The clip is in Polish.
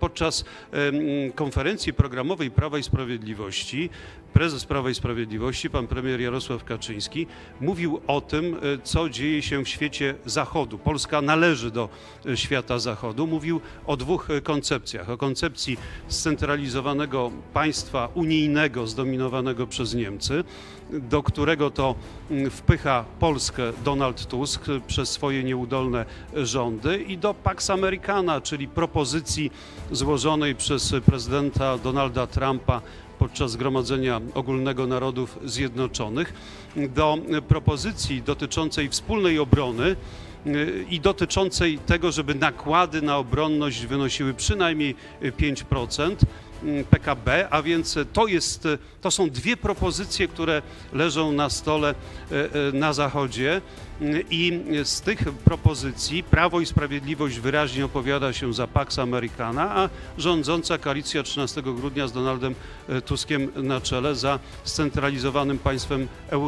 Podczas konferencji programowej Prawa i Sprawiedliwości prezes Prawa i Sprawiedliwości, pan premier Jarosław Kaczyński, mówił o tym, e, co dzieje się w świecie Zachodu. Polska należy do e, świata Zachodu. Mówił o dwóch e, koncepcjach. O koncepcji scentralizowanego państwa unijnego zdominowanego przez Niemcy, do którego to mm, wpycha Polskę Donald Tusk przez swoje nieudolne rządy i do Pax Americana, czyli propozycji złożonej przez prezydenta Donalda Trumpa podczas Zgromadzenia Ogólnego Narodów Zjednoczonych. Do propozycji dotyczącej wspólnej obrony i dotyczącej tego, żeby nakłady na obronność wynosiły przynajmniej 5% PKB, a więc to, jest, to są dwie propozycje, które leżą na stole na Zachodzie i z tych propozycji Prawo i Sprawiedliwość wyraźnie opowiada się za Pax Americana, a rządząca koalicja 13 grudnia z Donaldem Tuskiem na czele za scentralizowanym państwem Europejskim.